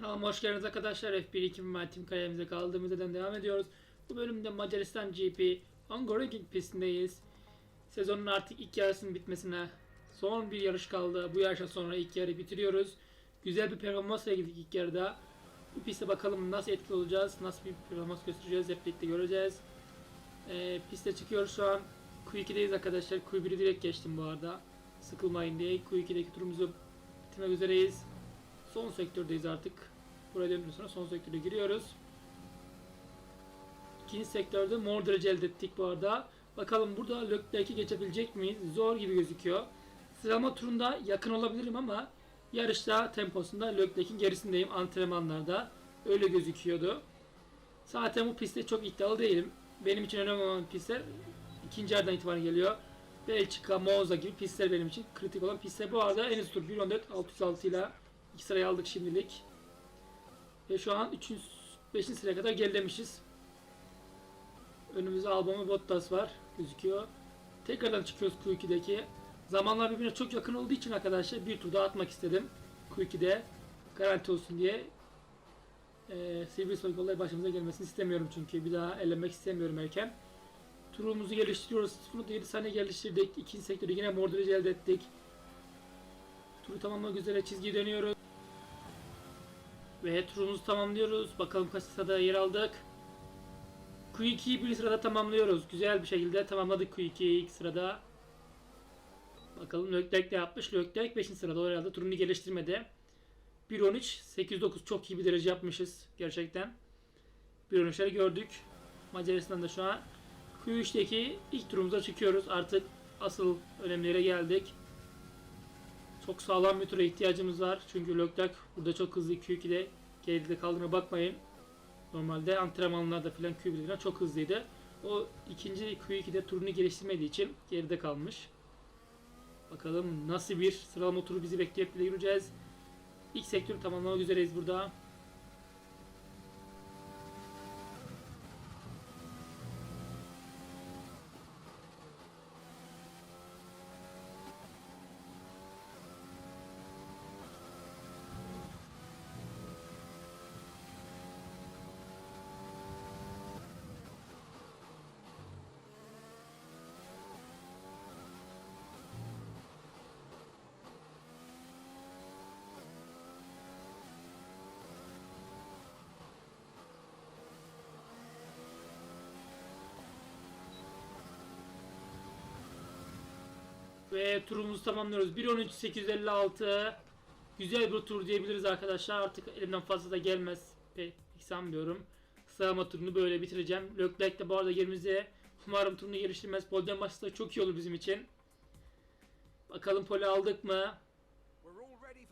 Kanalıma hoş geldiniz arkadaşlar. F1 2000 Team kariyerimize kaldığımız yerden devam ediyoruz. Bu bölümde Macaristan GP Hungaroring pistindeyiz. Sezonun artık ilk yarısının bitmesine son bir yarış kaldı. Bu yarıştan sonra ilk yarı bitiriyoruz. Güzel bir performansla girdik ilk yarıda. Bu piste bakalım nasıl etkili olacağız, nasıl bir performans göstereceğiz hep birlikte göreceğiz. Ee, piste çıkıyoruz şu an. Q2'deyiz arkadaşlar. Q1'i direkt geçtim bu arada. Sıkılmayın diye. Q2'deki turumuzu bitirmek üzereyiz. Son sektördeyiz artık. Buraya döndükten sonra son sektöre giriyoruz. İkinci sektörde mor derece elde ettik bu arada. Bakalım burada Leclerc'i geçebilecek miyiz? Zor gibi gözüküyor. Sıralama turunda yakın olabilirim ama yarışta temposunda Leclerc'in gerisindeyim antrenmanlarda. Öyle gözüküyordu. Zaten bu pistte çok iddialı değilim. Benim için önemli olan pistler ikinci yerden itibaren geliyor. Belçika, Monza gibi pistler benim için kritik olan pistler. Bu arada en hızlı tur 1.14 606 ile İki sırayı aldık şimdilik. Ve şu an 3. 5. sıraya kadar gerilemişiz. Önümüzde Albon Bottas var. Gözüküyor. Tekrardan çıkıyoruz Q2'deki. Zamanlar birbirine çok yakın olduğu için arkadaşlar bir tur daha atmak istedim. Q2'de. Garanti olsun diye. Ee, Silverstone olayı başımıza gelmesini istemiyorum çünkü. Bir daha elemek istemiyorum erken. Turumuzu geliştiriyoruz. 0.7 saniye geliştirdik. İkinci sektörü yine mor derece elde ettik. Turu tamamlamak üzere çizgiye dönüyoruz. Ve turumuzu tamamlıyoruz. Bakalım kaç sırada yer aldık. Q2'yi bir sırada tamamlıyoruz. Güzel bir şekilde tamamladık Q2'yi ilk sırada. Bakalım Leclerc de yapmış. Leclerc 5. sırada herhalde turunu geliştirmedi. 1.13 8.9 çok iyi bir derece yapmışız gerçekten. 1.13'leri gördük. Macaristan'da şu an Q3'teki ilk turumuza çıkıyoruz. Artık asıl önemlere geldik. Çok sağlam bir tura ihtiyacımız var. Çünkü Leclerc burada çok hızlı Q2'de geride kaldığına bakmayın. Normalde antrenmanlarda filan Q1'de falan çok hızlıydı. O ikinci Q2'de turunu geliştirmediği için geride kalmış. Bakalım nasıl bir sıralama turu bizi bekleyip bile göreceğiz. İlk sektörü tamamlamak üzereyiz burada. Ve turumuzu tamamlıyoruz. 1.13.856 Güzel bir tur diyebiliriz arkadaşlar. Artık elimden fazla da gelmez. Pek sanmıyorum. Sıralama turunu böyle bitireceğim. Leclerc de bu arada yerimizde. Umarım turunu geliştirmez. Polden başta çok iyi olur bizim için. Bakalım pole aldık mı?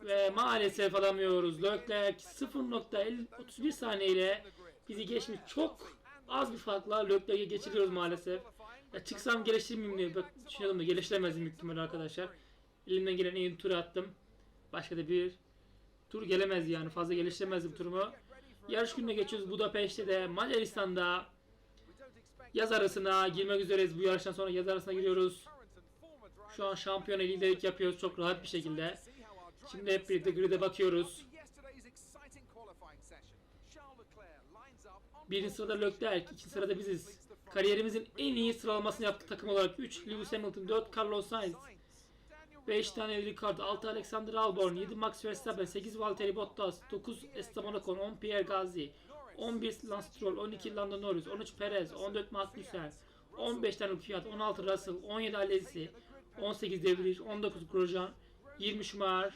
Ve maalesef alamıyoruz. Leclerc 0.31 saniye ile bizi geçmiş. Çok az bir farkla Leclerc'e geçiriyoruz maalesef. Ya çıksam geliştirmeyeyim diye bak düşünüyordum da geliştiremezdim büyük ihtimalle arkadaşlar. Elimden gelen en iyi turu attım. Başka da bir tur gelemez yani fazla geliştiremezdim turumu. Yarış gününe geçiyoruz Budapeşte de Macaristan'da yaz arasına girmek üzereyiz. Bu yarıştan sonra yaz arasına giriyoruz. Şu an şampiyon liderlik yapıyoruz çok rahat bir şekilde. Şimdi hep birlikte grid'e bakıyoruz. Birinci sırada Leclerc, ikinci sırada biziz. Kariyerimizin en iyi sıralamasını yaptık takım olarak. 3 Lewis Hamilton, 4 Carlos Sainz, 5 tane Ricardo, 6 Alexander Albon, 7 Max Verstappen, 8 Valtteri Bottas, 9 Esteban Ocon, 10 Pierre Gasly, 11 Lance Stroll, 12 Lando Norris, 13 Perez, 14 Magnussen, 15 tane Fiat, 16 Russell, 17 Alesi, 18 De Vries, 19 Grosjean, 20 Schumacher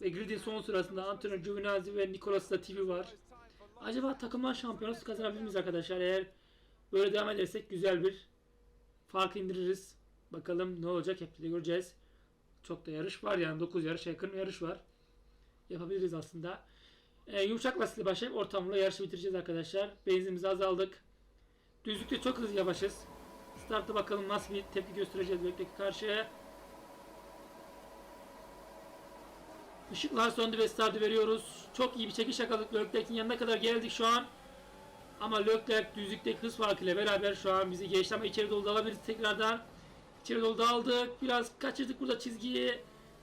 ve gridin son sırasında Antonio Giovinazzi ve Nicolas Latifi var. Acaba takımlar şampiyonası kazanabilir miyiz arkadaşlar? Eğer böyle devam edersek güzel bir fark indiririz. Bakalım ne olacak hep birlikte göreceğiz. Çok da yarış var yani 9 yarış yakın yarış var. Yapabiliriz aslında. Ee, yumuşak lastikle başlayıp ortamla yarışı bitireceğiz arkadaşlar. Benzinimizi azaldık. Düzlükte çok hızlı yavaşız. Startta bakalım nasıl bir tepki göstereceğiz Leclerc'e karşı. Işıklar söndü ve startı veriyoruz. Çok iyi bir çekiş yakaladık. Leclerc'in yanına kadar geldik şu an. Ama Leclerc düzlükteki hız farkıyla beraber şu an bizi geçti ama içeri dolu da alabiliriz tekrardan. İçeri dolu da aldık. Biraz kaçırdık burada çizgiyi.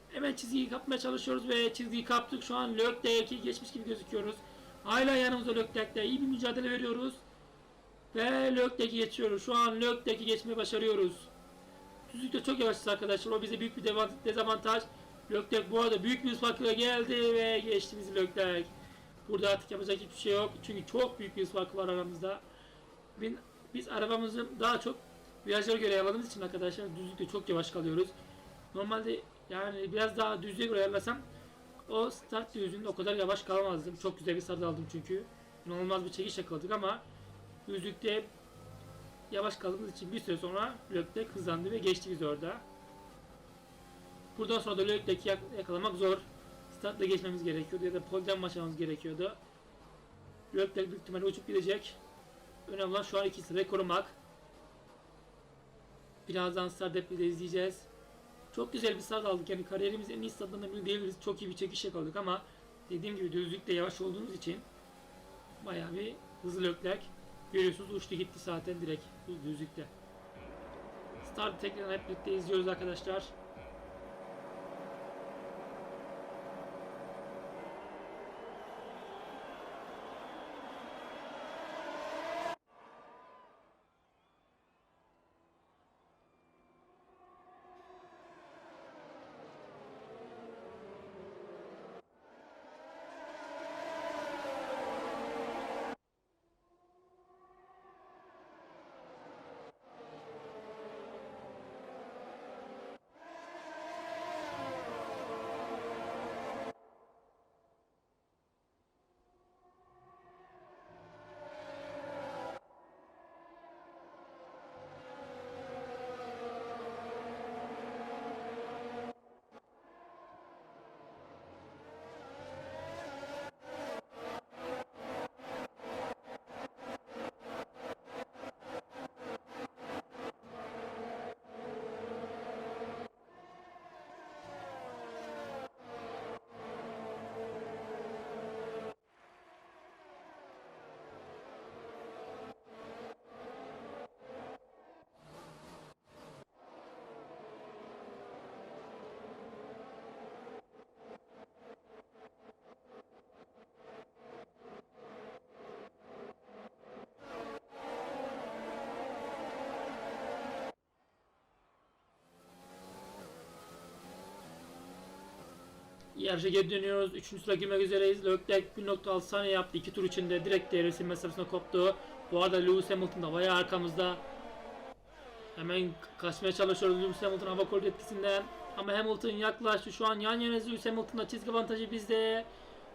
Hemen çizgiyi kapmaya çalışıyoruz ve çizgiyi kaptık. Şu an Leclerc'i geçmiş gibi gözüküyoruz. Hala yanımızda Leclerc'le iyi bir mücadele veriyoruz. Ve Leclerc'i geçiyoruz. Şu an Leclerc'i geçmeyi başarıyoruz. Düzlükte çok yavaşız arkadaşlar. O bize büyük bir dezavantaj. Leclerc bu arada büyük bir farkla geldi ve geçti bizi Leclerc. Burada artık yapacak hiçbir şey yok. Çünkü çok büyük bir fark var aramızda. Biz, biz arabamızı daha çok virajlara göre ayarladığımız için arkadaşlar düzlükte çok yavaş kalıyoruz. Normalde yani biraz daha düzlüğe göre ayarlasam o start düzlüğünde o kadar yavaş kalamazdım. Çok güzel bir start aldım çünkü. İnanılmaz bir çekiş yakaladık ama düzlükte yavaş kaldığımız için bir süre sonra Leclerc hızlandı ve geçti bizi orada. Buradan sonra da Leclerc'i yak- yakalamak zor. Startla geçmemiz gerekiyordu ya da polden başlamamız gerekiyordu. Leclerc büyük ihtimalle uçup gidecek. Önemli olan şu an ikisi de korumak. Birazdan start hep de izleyeceğiz. Çok güzel bir start aldık yani kariyerimizin en iyi startlarından biri diyebiliriz. Çok iyi bir çekiş yakaladık ama dediğim gibi düzlükte yavaş olduğumuz için bayağı bir hızlı Leclerc. Görüyorsunuz uçtu gitti zaten direkt düzlükte. Start tekrar hep birlikte izliyoruz arkadaşlar. Yarışa geri dönüyoruz. Üçüncü sıra girmek üzereyiz. Leclerc 1.6 saniye yaptı. iki tur içinde direkt devresin mesafesine koptu. Bu arada Lewis Hamilton da bayağı arkamızda. Hemen kaçmaya çalışıyoruz Lewis Hamilton hava koridoru etkisinden. Ama Hamilton yaklaştı. Şu an yan yanayız Lewis Hamilton'la çizgi avantajı bizde.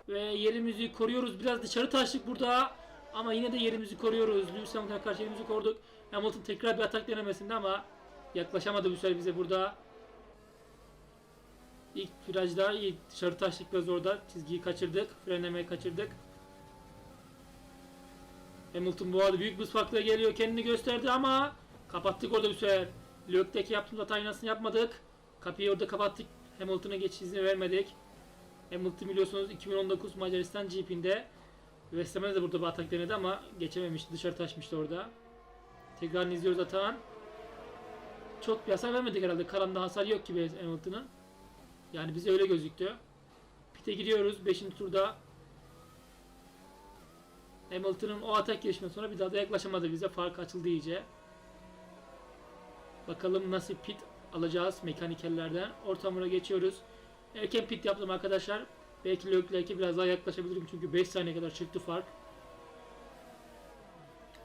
Ve yerimizi koruyoruz. Biraz dışarı taştık burada. Ama yine de yerimizi koruyoruz. Lewis Hamilton'a karşı yerimizi koruduk. Hamilton tekrar bir atak denemesinde ama yaklaşamadı bu sefer bize burada. İlk virajda iyi dışarı taştık biraz orada. Çizgiyi kaçırdık. Frenlemeyi kaçırdık. Hamilton bu arada büyük bir farkla geliyor. Kendini gösterdi ama kapattık orada bir sefer. Leclerc'e yaptığımız hata aynısını yapmadık. Kapıyı orada kapattık. Hamilton'a geçiş izni vermedik. Hamilton biliyorsunuz 2019 Macaristan GP'inde Verstappen de burada bir atak denedi ama geçememişti. Dışarı taşmıştı orada. Tekrar izliyoruz atağın. Çok bir hasar vermedik herhalde. Karanda hasar yok gibi Hamilton'ın. Yani bize öyle gözüktü. Pit'e gidiyoruz 5. turda. Hamilton'ın o atak gelişmesinden sonra bir daha da yaklaşamadı bize. Fark açıldı iyice. Bakalım nasıl pit alacağız mekanikerlerden. Ortamına geçiyoruz. Erken pit yaptım arkadaşlar. Belki Leclerc'e biraz daha yaklaşabilirim çünkü 5 saniye kadar çıktı fark.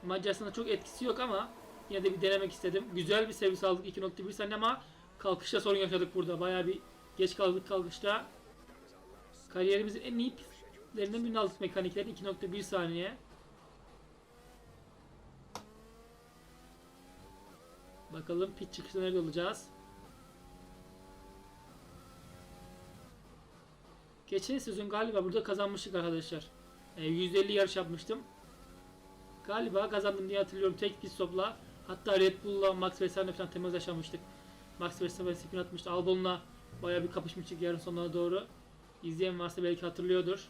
Macaristan'da çok etkisi yok ama yine de bir denemek istedim. Güzel bir servis aldık 2.1 saniye ama kalkışta sorun yaşadık burada. Bayağı bir geç kaldık kalkışta. Kariyerimizin en iyi pitlerinden birini aldık mekanikler 2.1 saniye. Bakalım pit çıkışta nerede olacağız? Geçen sezon galiba burada kazanmıştık arkadaşlar. E, 150 yarış yapmıştım. Galiba kazandım diye hatırlıyorum tek pit stopla. Hatta Red Bull'la Max Verstappen'le falan temas yaşamıştık. Max Verstappen spin atmıştı. Albon'la bayağı bir kapışmıştık yarın sonuna doğru. İzleyen varsa belki hatırlıyordur.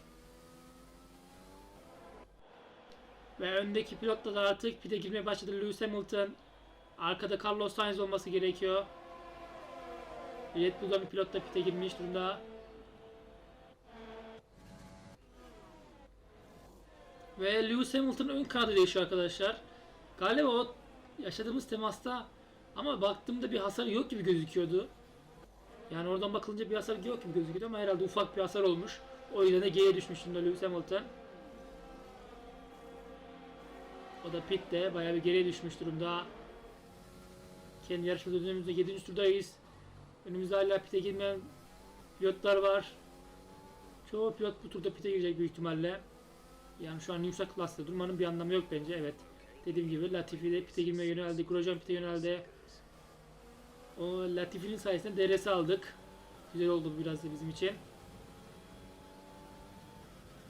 Ve öndeki pilotla da artık pite girmeye başladı Lewis Hamilton. Arkada Carlos Sainz olması gerekiyor. Red Bull'dan bir pilot da pite girmiş durumda. Ve Lewis Hamilton ön kanadı değişiyor arkadaşlar. Galiba o yaşadığımız temasta ama baktığımda bir hasar yok gibi gözüküyordu. Yani oradan bakılınca bir hasar yok gibi gözüküyordu ama herhalde ufak bir hasar olmuş. O yüzden de G'ye düşmüş şimdi Lewis Hamilton. O da pitte bayağı bir geriye düşmüş durumda. Kendi yarışma dönemimizde 7. turdayız. Önümüzde hala pite girmeyen pilotlar var. Çoğu pilot bu turda pite girecek büyük ihtimalle. Yani şu an yüksek klasta durmanın bir anlamı yok bence evet. Dediğim gibi Latifi de pite girmeye yöneldi. Grosjean pite yöneldi. Latifi'nin sayesinde DRS aldık. Güzel oldu bu biraz da bizim için.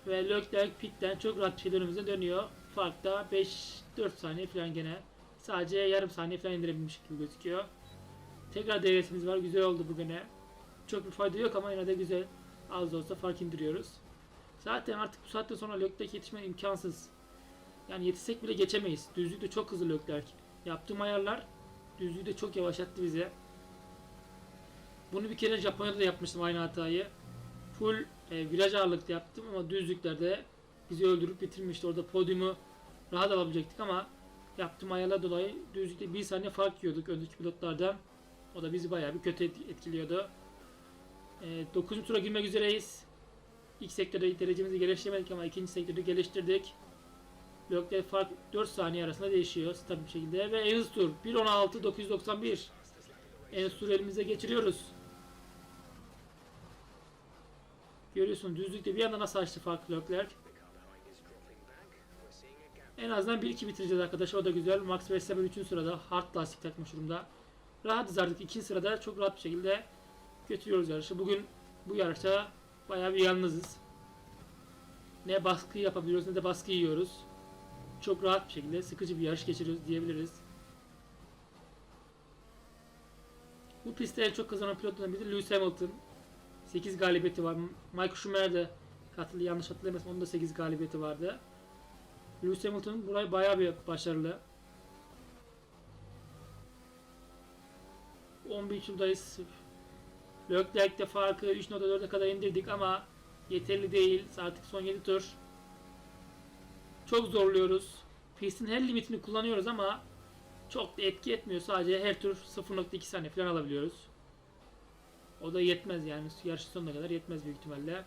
Ve Leclerc pitten çok rahat bir şekilde önümüze dönüyor. Fark da 5-4 saniye falan gene. Sadece yarım saniye falan indirebilmiş gibi gözüküyor. Tekrar DRS'imiz var. Güzel oldu bu gene. Çok bir fayda yok ama yine de güzel. Az da olsa fark indiriyoruz. Zaten artık bu saatten sonra Leclerc yetişme imkansız. Yani yetişsek bile geçemeyiz. Düzlükte çok hızlı Leclerc. Yaptığım ayarlar düzlüğü de çok yavaşlattı bize. Bunu bir kere Japonya'da da yapmıştım aynı hatayı. Full e, viraj ağırlıklı yaptım ama düzlüklerde bizi öldürüp bitirmişti. Orada podyumu rahat alabilecektik ama yaptığım ayarlar dolayı düzlükte bir saniye fark yiyorduk öndeki pilotlardan. O da bizi bayağı bir kötü et- etkiliyordu. E, 9. tura girmek üzereyiz. İlk sektörde derecemizi geliştiremedik ama ikinci sektörde geliştirdik. Blokler fark 4 saniye arasında değişiyor stabil bir şekilde ve en tur 1.16.991 en tur elimize geçiriyoruz. Görüyorsun düzlükte bir anda nasıl açtı fark Leclerc. En azından 1-2 bitireceğiz arkadaşlar o da güzel. Max Verstappen 3. sırada hard lastik takmış durumda. Rahatız artık 2. sırada çok rahat bir şekilde götürüyoruz yarışı. Bugün bu yarışta bayağı bir yalnızız. Ne baskı yapabiliyoruz ne de baskı yiyoruz. Çok rahat bir şekilde sıkıcı bir yarış geçiriyoruz diyebiliriz. Bu pistte en çok kazanan pilotlardan biri Lewis Hamilton. 8 galibiyeti var. Michael Schumacher de katıldı yanlış hatırlamıyorsam onun da 8 galibiyeti vardı. Lewis Hamilton burayı bayağı bir başarılı. 11 turdayız. Leclerc'te farkı 3.4'e kadar indirdik ama yeterli değil. Artık son 7 tur. Çok zorluyoruz. Pistin her limitini kullanıyoruz ama çok da etki etmiyor. Sadece her tur 0.2 saniye falan alabiliyoruz. O da yetmez yani. Yarışın sonuna kadar yetmez büyük ihtimalle.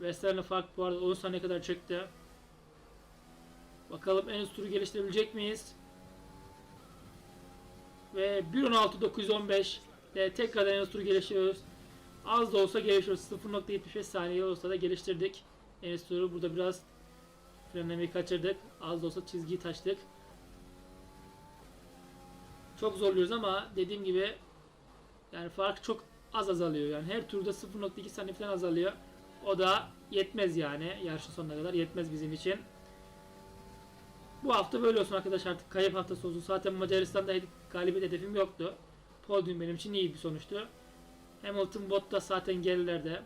Verstappen'le fark bu arada 10 saniye kadar çıktı. Bakalım en üst turu geliştirebilecek miyiz? Ve 1.16.915 ile tekrardan en üst turu geliştiriyoruz. Az da olsa geliştiriyoruz. 0.75 saniye olsa da geliştirdik. En üst turu burada biraz frenlemeyi kaçırdık. Az da olsa çizgiyi taştık. Çok zorluyoruz ama dediğim gibi yani fark çok az azalıyor. Yani her turda 0.2 saniye falan azalıyor. O da yetmez yani yarışın sonuna kadar yetmez bizim için. Bu hafta böyle olsun arkadaşlar artık kayıp haftası olsun. Zaten Macaristan'da galibiyet hedefim yoktu. Podium benim için iyi bir sonuçtu. Hamilton Bottas zaten gerilerde.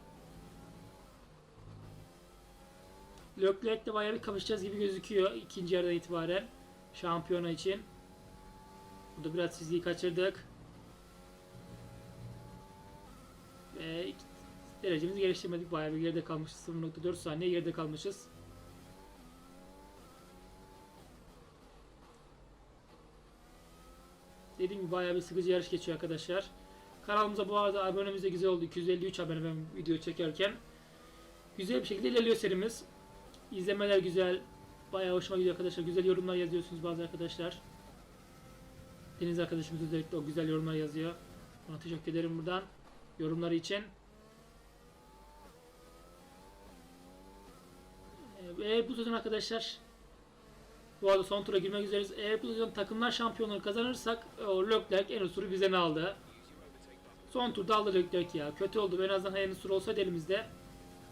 Leclerc'le bayağı bir kapışacağız gibi gözüküyor ikinci yarıdan itibaren şampiyona için. Burada biraz çizgiyi kaçırdık. Ve derecemizi geliştirmedik. Bayağı bir geride kalmışız. 0.4 saniye geride kalmışız. Dediğim gibi bayağı bir sıkıcı yarış geçiyor arkadaşlar. Kanalımıza bu arada abonemiz de güzel oldu. 253 abone ben video çekerken. Güzel bir şekilde ilerliyor serimiz. İzlemeler güzel. Bayağı hoşuma gidiyor arkadaşlar. Güzel yorumlar yazıyorsunuz bazı arkadaşlar. Deniz arkadaşımız özellikle o güzel yorumlar yazıyor. Ona teşekkür ederim buradan. Yorumları için. Ve bu sezon arkadaşlar bu arada son tura girmek üzereyiz. Eğer bu sezon takımlar şampiyonluğu kazanırsak o Leclerc en üst turu bize ne aldı? Son turda aldı Leclerc ya. Kötü oldu. En azından en üst tur olsaydı elimizde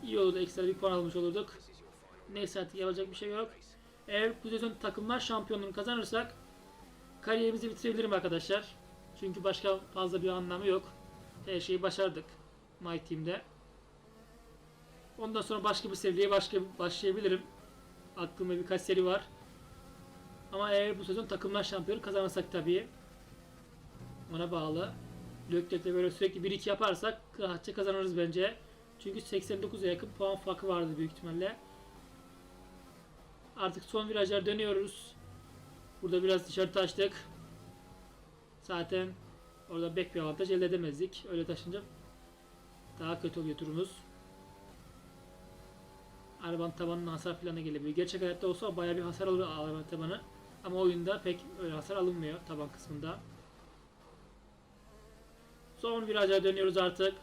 iyi olurdu. Ekstra bir puan almış olurduk. Neyse artık yapacak bir şey yok. Eğer bu sezon takımlar şampiyonluğunu kazanırsak kariyerimizi bitirebilirim arkadaşlar. Çünkü başka fazla bir anlamı yok. Her şeyi başardık My Team'de. Ondan sonra başka bir seviyeye başka başlayabilirim. Aklımda birkaç seri var. Ama eğer bu sezon takımlar şampiyonu kazanırsak tabii ona bağlı. Leclerc'le böyle sürekli 1-2 yaparsak rahatça kazanırız bence. Çünkü 89'a yakın puan farkı vardı büyük ihtimalle. Artık son virajlar dönüyoruz. Burada biraz dışarı taştık. Zaten orada bek bir avantaj elde edemezdik. Öyle taşınca daha kötü oluyor turumuz. Arabanın tabanına hasar falan gelebiliyor. Gerçek hayatta olsa bayağı bir hasar alır arabanın tabanı. Ama oyunda pek öyle hasar alınmıyor taban kısmında. Son viraja dönüyoruz artık.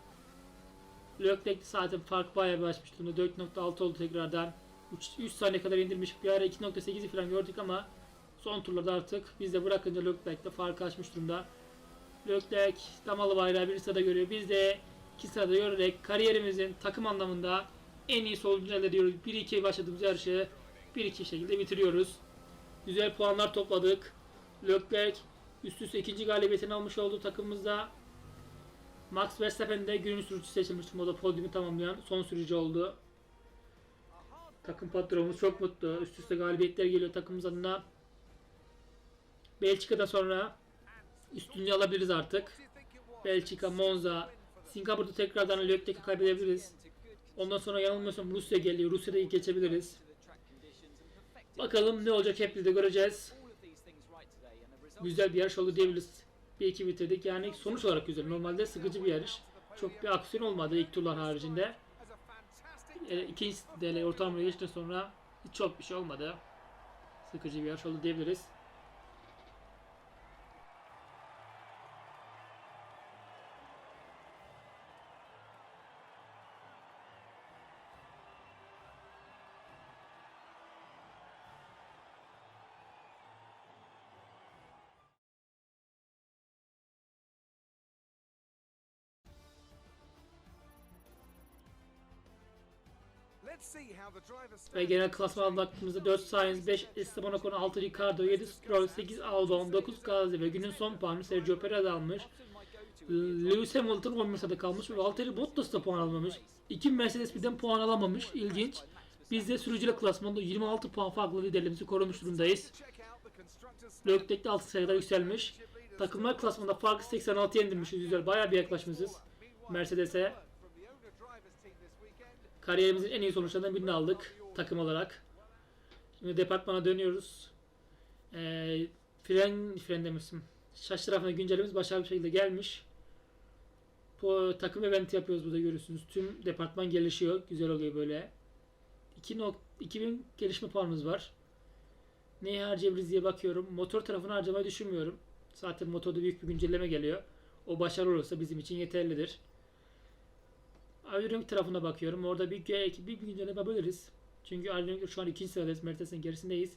Leclerc zaten fark bayağı bir açmış durumda. 4.6 oldu tekrardan. 3, 3 saniye kadar indirmiş. Bir ara 2.8'i falan gördük ama son turlarda artık biz de bırakınca Leclerc de farkı açmış durumda. Leclerc damalı bayrağı bir sırada görüyor. Biz de iki sırada görerek kariyerimizin takım anlamında en iyi sonucunu elde ediyoruz. 1-2 başladığımız yarışı 1-2 şekilde bitiriyoruz. Güzel puanlar topladık. Leclerc üst üste ikinci galibiyetini almış oldu takımımızda. Max Verstappen de günün sürücüsü seçilmişti. O da podyumu tamamlayan son sürücü oldu. Takım patronumuz çok mutlu. Üst üste galibiyetler geliyor takımımız adına. Belçika'dan sonra üstünlüğü alabiliriz artık. Belçika, Monza, Singapur'da tekrardan Leclerc'i kaybedebiliriz. Ondan sonra yanılmıyorsam Rusya geliyor. Rusya'da ilk geçebiliriz. Bakalım ne olacak hep birlikte göreceğiz. Güzel bir yarış oldu diyebiliriz. Bir iki bitirdik. Yani sonuç olarak güzel. Normalde sıkıcı bir yarış. Çok bir aksiyon olmadı ilk turlar haricinde. E, ikinci DL ortalamaya geçtikten sonra çok bir şey olmadı. Sıkıcı bir yarış oldu diyebiliriz. Ve genel klasmana baktığımızda 4 Sainz, 5 Esteban Ocon, 6 Ricardo, 7 Stroll, 8 Albon, 9 Gazi ve günün son puanı Sergio Perez almış. Lewis Hamilton 11 sırada kalmış ve Valtteri Bottas da puan almamış. 2 Mercedes birden puan alamamış. İlginç. Biz de sürücüler klasmanında 26 puan farklı liderliğimizi korumuş durumdayız. Leclerc de 6 sayıda yükselmiş. Takımlar klasmanında farkı 86'ya indirmişiz. Güzel. Bayağı bir yaklaşmışız. Mercedes'e. Kariyerimizin en iyi sonuçlarından birini aldık takım olarak. Şimdi departmana dönüyoruz. Ee, fren, fren demişim. Şaş tarafına güncellememiz başarılı bir şekilde gelmiş. Bu takım event yapıyoruz burada görüyorsunuz. Tüm departman gelişiyor. Güzel oluyor böyle. 2 nok 2000 gelişme puanımız var. Neyi harcayabiliriz diye bakıyorum. Motor tarafını harcamayı düşünmüyorum. Zaten motorda büyük bir güncelleme geliyor. O başarılı olursa bizim için yeterlidir. Aerodinamik tarafına bakıyorum. Orada bir, bir, bir güncelleme yapabiliriz. Çünkü aerodinamik şu an ikinci sıradayız. Mercedes'in gerisindeyiz.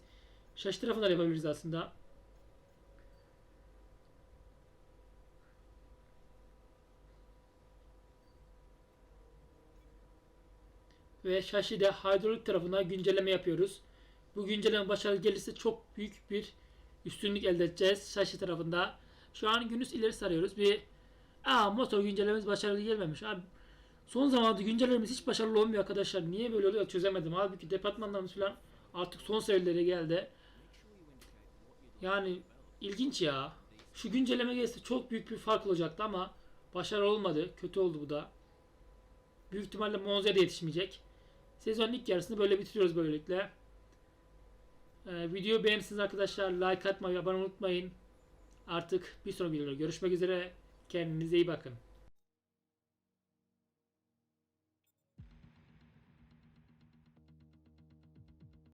Şaş tarafında da yapabiliriz aslında. Ve şaşide hidrolik tarafına güncelleme yapıyoruz. Bu güncelleme başarılı gelirse çok büyük bir üstünlük elde edeceğiz şaşı tarafında. Şu an günüz ileri sarıyoruz. Bir Aa motor güncellememiz başarılı gelmemiş. Abi Son zamanlarda güncellememiz hiç başarılı olmuyor arkadaşlar. Niye böyle oluyor çözemedim. Halbuki departmanlarımız falan artık son seviyelere geldi. Yani ilginç ya. Şu güncelleme gelse çok büyük bir fark olacaktı ama başarılı olmadı. Kötü oldu bu da. Büyük ihtimalle Monza'ya da yetişmeyecek. Sezonun ilk yarısını böyle bitiriyoruz böylelikle. Ee, videoyu beğenirsiniz arkadaşlar. Like atmayı, abone unutmayın. Artık bir sonraki videoda görüşmek üzere. Kendinize iyi bakın.